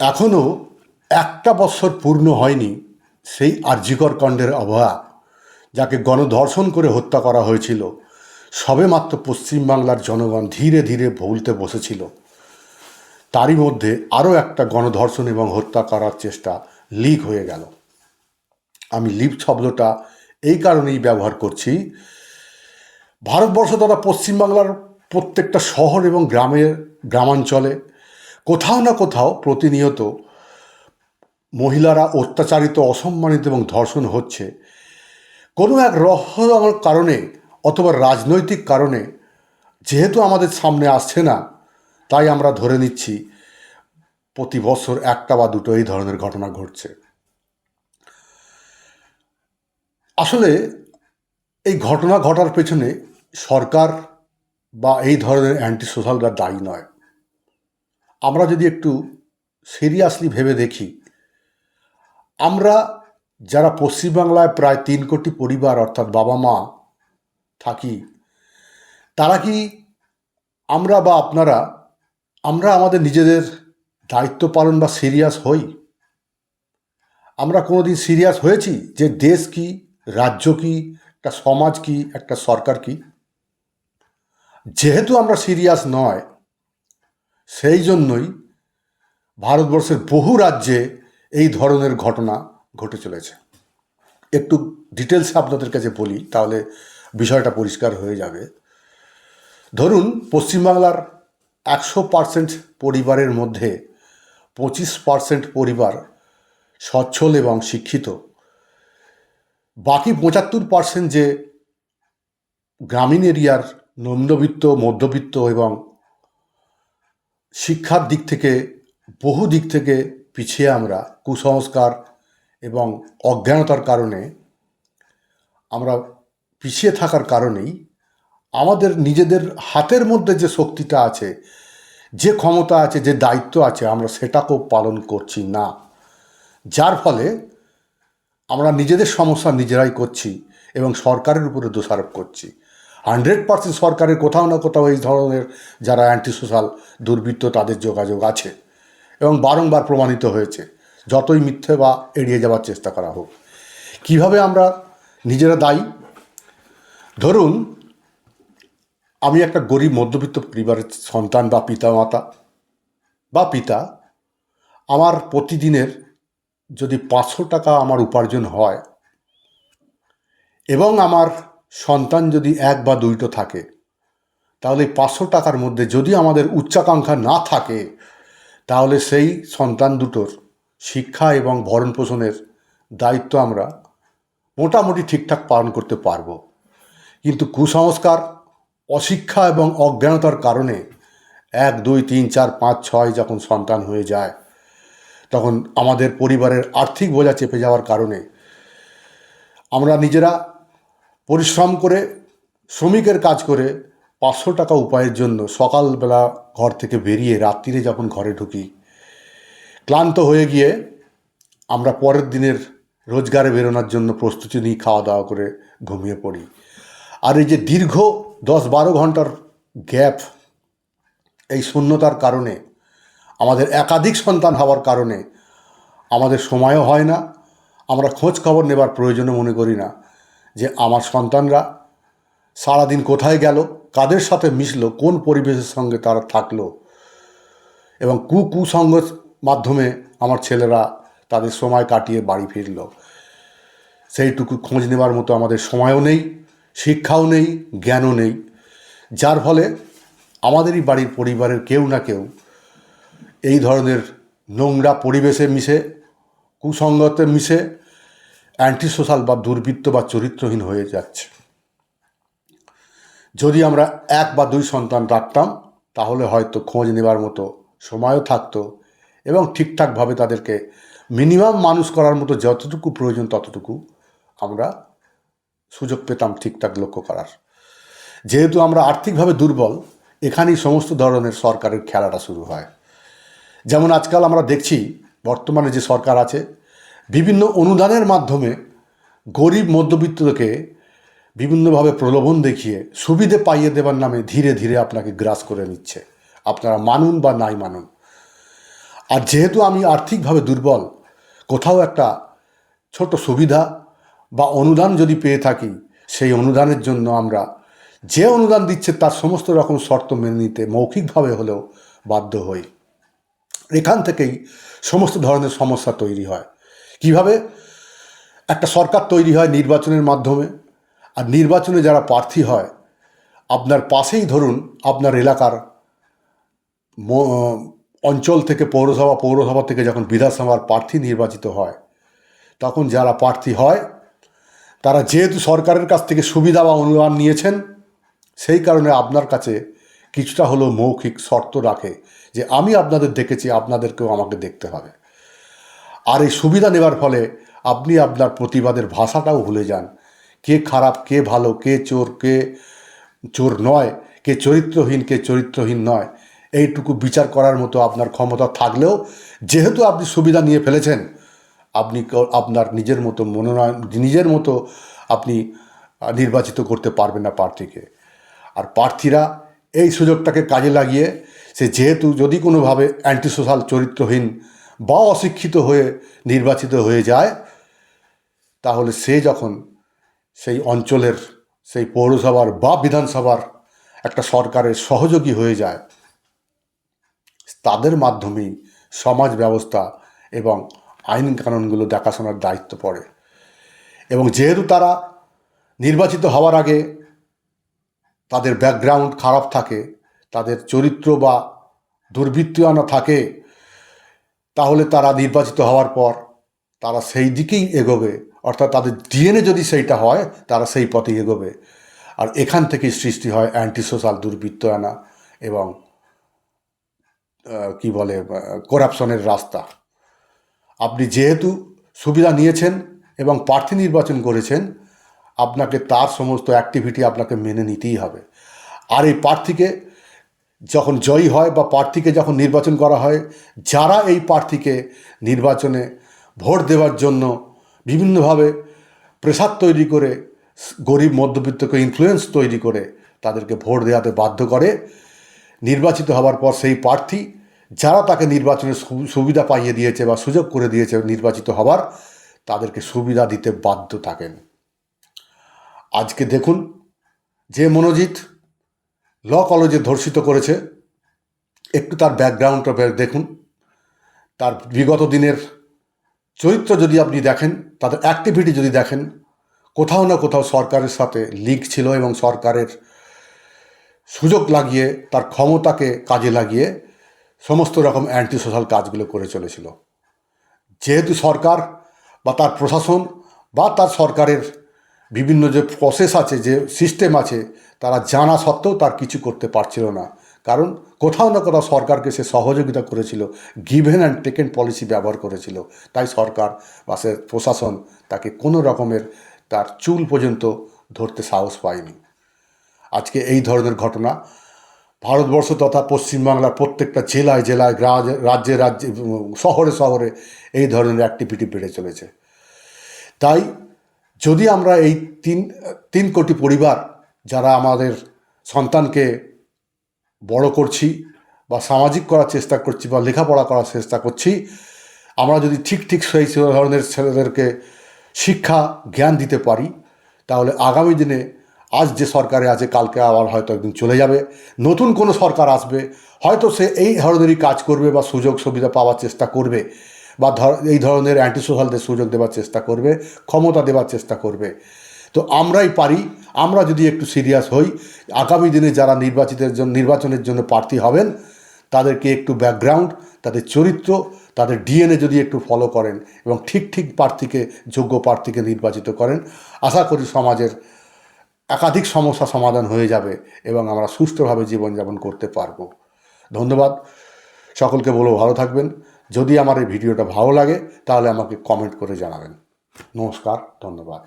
এখনও একটা বছর পূর্ণ হয়নি সেই আর্যিকর কাণ্ডের অবহা, যাকে গণধর্ষণ করে হত্যা করা হয়েছিল। সবেমাত্র পশ্চিমবাংলার জনগণ ধীরে ধীরে ভুলতে বসেছিল। তারই মধ্যে আরও একটা গণধর্ষণ এবং হত্যা করার চেষ্টা লিক হয়ে গেল। আমি লিপ শব্দটা এই কারণেই ব্যবহার করছি। ভারতবর্ষ তথা পশ্চিমবাংলার প্রত্যেকটা শহর এবং গ্রামের, গ্রামাঞ্চলে কোথাও না কোথাও প্রতিনিয়ত মহিলারা অত্যাচারিত, অসম্মানিত এবং ধর্ষণ হচ্ছে। কোনো এক রহস্যময় কারণে অথবা রাজনৈতিক কারণে যেহেতু আমাদের সামনে আসছে না, তাই আমরা ধরে নিচ্ছি প্রতি বছর একটা বা দুটো এই ধরনের ঘটনা ঘটছে। আসলে এই ঘটনা ঘটার পেছনে সরকার বা এই ধরনের অ্যান্টি সোশ্যালরা দায়ী নয়। আমরা যদি একটু সিরিয়াসলি ভেবে দেখি, আমরা যারা পশ্চিমবাংলায় প্রায় তিন কোটি পরিবার অর্থাৎ বাবা মা থাকি, তারা কি আমরা বা আপনারা, আমরা আমাদের নিজেদের দায়িত্ব পালন বা সিরিয়াস হই? আমরা কোনো দিন সিরিয়াস হয়েছি যে দেশ কি, রাজ্য কি, একটা সমাজ কি, একটা সরকার কি? যেহেতু আমরা সিরিয়াস নয় সেই জন্যই ভারতবর্ষের বহু রাজ্যে এই ধরনের ঘটনা ঘটে চলেছে। একটু ডিটেলসে আপনাদের কাছে বলি, তাহলে বিষয়টা পরিষ্কার হয়ে যাবে। ধরুন, পশ্চিমবাংলার একশো পার্সেন্ট পরিবারের মধ্যে পঁচিশ পার্সেন্ট পরিবার সচ্ছল এবং শিক্ষিত। বাকি পঁচাত্তর পার্সেন্ট যে গ্রামীণ এরিয়ার নিম্নবিত্ত মধ্যবিত্ত এবং শিক্ষার দিক থেকে, বহু দিক থেকে পিছিয়ে আমরা কুসংস্কার এবং অজ্ঞানতার কারণে, আমরা পিছিয়ে থাকার কারণেই আমাদের নিজেদের হাতের মধ্যে যে শক্তিটা আছে, যে ক্ষমতা আছে, যে দায়িত্ব আছে, আমরা সেটাকেও পালন করছি না। যার ফলে আমরা নিজেদের সমস্যা নিজেরাই করছি এবং সরকারের উপরে দোষারোপ করছি। হান্ড্রেড পার্সেন্ট সরকারের কোথাও না কোথাও এই ধরনের যারা অ্যান্টি সোশ্যাল দুর্বৃত্ত তাদের যোগাযোগ আছে এবং বারংবার প্রমাণিত হয়েছে। যতই মিথ্যে বা এড়িয়ে যাওয়ার চেষ্টা করা হোক। কীভাবে আমরা নিজেরা দায়ী? ধরুন, আমি একটা গরিব মধ্যবিত্ত পরিবারের সন্তান বা পিতা মাতা বা পিতা, আমার প্রতিদিনের যদি পাঁচশো টাকা আমার উপার্জন হয় এবং আমার সন্তান যদি এক বা দুইটো থাকে, তাহলে পাঁচশো টাকার মধ্যে যদি আমাদের উচ্চাকাঙ্ক্ষা না থাকে, তাহলে সেই সন্তান দুটোর শিক্ষা এবং ভরণ পোষণের দায়িত্ব আমরা মোটামুটি ঠিকঠাক পালন করতে পারব। কিন্তু কুসংস্কার, অশিক্ষা এবং অজ্ঞানতার কারণে এক, দুই, তিন, চার, পাঁচ, ছয় যখন সন্তান হয়ে যায়, তখন আমাদের পরিবারের আর্থিক বোঝা চেপে যাওয়ার কারণে আমরা নিজেরা পরিশ্রম করে, শ্রমিকের কাজ করে পাঁচশো টাকা উপায়ের জন্য সকালবেলা ঘর থেকে বেরিয়ে রাত্রিরে যখন ঘরে ঢুকি, ক্লান্ত হয়ে গিয়ে আমরা পরের দিনের রোজগারে বেরোনোর জন্য প্রস্তুতি নিই, খাওয়া দাওয়া করে ঘুমিয়ে পড়ি। আর এই যে দীর্ঘ দশ বারো ঘণ্টার গ্যাপ, এই শূন্যতার কারণে, আমাদের একাধিক সন্তান হওয়ার কারণে আমাদের সময়ও হয় না, আমরা খোঁজ খবর নেবার প্রয়োজনও মনে করি না। যে আমার সন্তানরা সারাদিন কোথায় গেল, কাদের সাথে মিশলো, কোন পরিবেশের সঙ্গে তারা থাকল এবং কু কুসঙ্গের মাধ্যমে আমার ছেলেরা তাদের সময় কাটিয়ে বাড়ি ফিরল। সেইটুকু খোঁজ নেবার মতো আমাদের সময়ও নেই, শিক্ষাও নেই, জ্ঞানও নেই। যার ফলে আমাদেরই বাড়ির পরিবারের কেউ না কেউ এই ধরনের নোংরা পরিবেশে মিশে, কুসঙ্গতে মিশে অ্যান্টি সোশ্যাল বা দুর্বৃত্ত বা চরিত্রহীন হয়ে যাচ্ছে। যদি আমরা এক বা দুই সন্তান রাখতাম, তাহলে হয়তো খোঁজ নেবার মতো সময়ও থাকতো এবং ঠিকঠাকভাবে তাদেরকে মিনিমাম মানুষ করার মতো যতটুকু প্রয়োজন ততটুকু আমরা সুযোগ পেতাম ঠিকঠাক লক্ষ্য করার। যেহেতু আমরা আর্থিকভাবে দুর্বল, এখানেই সমস্ত ধরনের সরকারের খেলাটা শুরু হয়। যেমন আজকাল আমরা দেখছি, বর্তমানে যে সরকার আছে বিভিন্ন অনুদানের মাধ্যমে গরিব মধ্যবিত্তকে বিভিন্নভাবে প্রলোভন দেখিয়ে সুবিধে পাইয়ে দেবার নামে ধীরে ধীরে আপনাকে গ্রাস করে নিচ্ছে। আপনারা মানুন বা নাই মানুন। আর যেহেতু আমি আর্থিকভাবে দুর্বল, কোথাও একটা ছোট সুবিধা বা অনুদান যদি পেয়ে থাকি, সেই অনুদানের জন্য আমরা যে অনুদান দিচ্ছে তার সমস্ত রকম শর্ত মেনে নিতে মৌখিকভাবে হলেও বাধ্য হই। এখান থেকেই সমস্ত ধরনের সমস্যা তৈরি হয়। কীভাবে? একটা সরকার তৈরি হয় নির্বাচনের মাধ্যমে, আর নির্বাচনে যারা প্রার্থী হয়, আপনার পাশেই ধরুন আপনার এলাকার অঞ্চল থেকে পৌরসভা পৌরসভা থেকে যখন বিধানসভার প্রার্থী নির্বাচিত হয়, তখন যারা প্রার্থী হয়, তারা যেহেতু সরকারের কাছ থেকে সুবিধা বা অনুদান নিয়েছেন, সেই কারণে আপনার কাছে কিছুটা হলেও মৌখিক শর্ত রাখে যে আমি আপনাদের দেখেছি, আপনাদেরকেও আমাকে দেখতে হবে। আর এই সুবিধা নেবার ফলে আপনি আপনার প্রতিবাদের ভাষাটাও ভুলে যান। কে খারাপ, কে ভালো, কে চোর কে চোর নয়, কে চরিত্রহীন কে চরিত্রহীন নয়। এইটুকু বিচার করার মতো আপনার ক্ষমতা থাকলেও যেহেতু আপনি সুবিধা নিয়ে ফেলেছেন, আপনি আপনার নিজের মতো মনোনয়ন, নিজের মতো আপনি নির্বাচিত করতে পারবেন না প্রার্থীকে। আর প্রার্থীরা এই সুযোগটাকে কাজে লাগিয়ে, সে যেহেতু যদি কোনোভাবে অ্যান্টি সোশ্যাল চরিত্রহীন বা অশিক্ষিত হয়ে নির্বাচিত হয়ে যায়, তাহলে সে যখন সেই অঞ্চলের, সেই পৌরসভার বা বিধানসভার একটা সরকারের সহযোগী হয়ে যায়, তাদের মাধ্যমেই সমাজ ব্যবস্থা এবং আইন কানুনগুলো দেখাশোনার দায়িত্ব পড়ে। এবং যেহেতু তারা নির্বাচিত হওয়ার আগে তাদের ব্যাকগ্রাউন্ড খারাপ থাকে, তাদের চরিত্র বা দুর্বৃত্তায়না থাকে তাহলে তারা নির্বাচিত হওয়ার পর তারা সেই দিকেই এগোবে। অর্থাৎ তাদের ডিএনএ যদি সেইটা হয়, তারা সেই পথে এগোবে। আর এখান থেকেই সৃষ্টি হয় অ্যান্টি সোশ্যাল দুর্বৃত্ত আনা এবং কি বলে করাপশনের রাস্তা। আপনি যেহেতু সুবিধা নিয়েছেন এবং প্রার্থী নির্বাচন করেছেন, আপনাকে তার সমস্ত অ্যাক্টিভিটি আপনাকে মেনে নিতেই হবে। আর এই প্রার্থীকে যখন জয়ী হয় বা প্রার্থীকে যখন নির্বাচন করা হয়, যারা এই প্রার্থীকে নির্বাচনে ভোট দেওয়ার জন্য বিভিন্নভাবে প্রেসার তৈরি করে, গরিব মধ্যবিত্তকে ইনফ্লুয়েন্স তৈরি করে তাদেরকে ভোট দেওয়াতে বাধ্য করে, নির্বাচিত হওয়ার পর সেই প্রার্থী, যারা তাকে নির্বাচনের সুবিধা পাইয়ে দিয়েছে বা সুযোগ করে দিয়েছে নির্বাচিত হওয়ার, তাদেরকে সুবিধা দিতে বাধ্য থাকেন। আজকে দেখুন যে মনোজিৎ ল কলেজে ধর্ষিত করেছে। একটু তার ব্যাকগ্রাউন্ডটা দেখুন। তার বিগত দিনের চরিত্র যদি আপনি দেখেন, তাদের অ্যাক্টিভিটি যদি দেখেন, কোথাও না কোথাও সরকারের সাথে লিগ ছিল এবং সরকারের সুযোগ লাগিয়ে, তার ক্ষমতাকে কাজে লাগিয়ে সমস্ত রকম অ্যান্টি সোশ্যাল কাজগুলো করে চলেছিল। যেহেতু সরকার বা তার প্রশাসন বা তার সরকারের বিভিন্ন যে প্রসেস আছে, যে সিস্টেম আছে, তারা জানা সত্ত্বেও তার কিছু করতে পারছিল না। কারণ কোথাও না কোথাও সরকারকে সে সহযোগিতা করেছিল গিভেন অ্যান্ড টেকেন পলিসি ব্যবহার করেছিল। তাই সরকার বা সে প্রশাসন তাকে কোনো রকমের তার চুল পর্যন্ত ধরতে সাহস পায়নি। আজকে এই ধরনের ঘটনা ভারতবর্ষ তথা পশ্চিমবাংলার প্রত্যেকটা জেলায় জেলায় রাজ্যে রাজ্যে, শহরে শহরে এই ধরনের অ্যাক্টিভিটি বেড়ে চলেছে। তাই যদি আমরা এই তিন তিন কোটি পরিবার যারা আমাদের সন্তানকে বড় করছি বা সামাজিক করার চেষ্টা করছি বা লেখাপড়া করার চেষ্টা করছি, আমরা যদি ঠিক ঠিক সেই ধরনের ছেলেদেরকে শিক্ষা, জ্ঞান দিতে পারি, তাহলে আগামী দিনে আজ যে সরকারে আছে, কালকে আবার হয়তো একদিন চলে যাবে। নতুন কোনো সরকার আসবে, হয়তো সে এই ধরনেরই কাজ করবে বা সুযোগ সুবিধা পাওয়ার চেষ্টা করবে। বা এই ধরনের অ্যান্টি সোশ্যালদের সুযোগ দেওয়ার চেষ্টা করবে, ক্ষমতা দেওয়ার চেষ্টা করবে। তো আমরাই পারি, আমরা যদি একটু সিরিয়াস হই, আগামী দিনে যারা নির্বাচিতের জন্য নির্বাচনের জন্য প্রার্থী হবেন, তাদেরকে একটু ব্যাকগ্রাউন্ড তাদের চরিত্র, তাদের ডিএনএ যদি একটু ফলো করেন এবং ঠিক ঠিক প্রার্থীকে, যোগ্য প্রার্থীকে নির্বাচিত করেন, আশা করি সমাজের একাধিক সমস্যা সমাধান হয়ে যাবে এবং আমরা সুষ্ঠুভাবে জীবনযাপন করতে পারব। ধন্যবাদ। সকলকে বলব ভালো থাকবেন। যদি আমার এই ভিডিওটা ভালো লাগে তাহলে আমাকে কমেন্ট করে জানাবেন। নমস্কার ধন্যবাদ।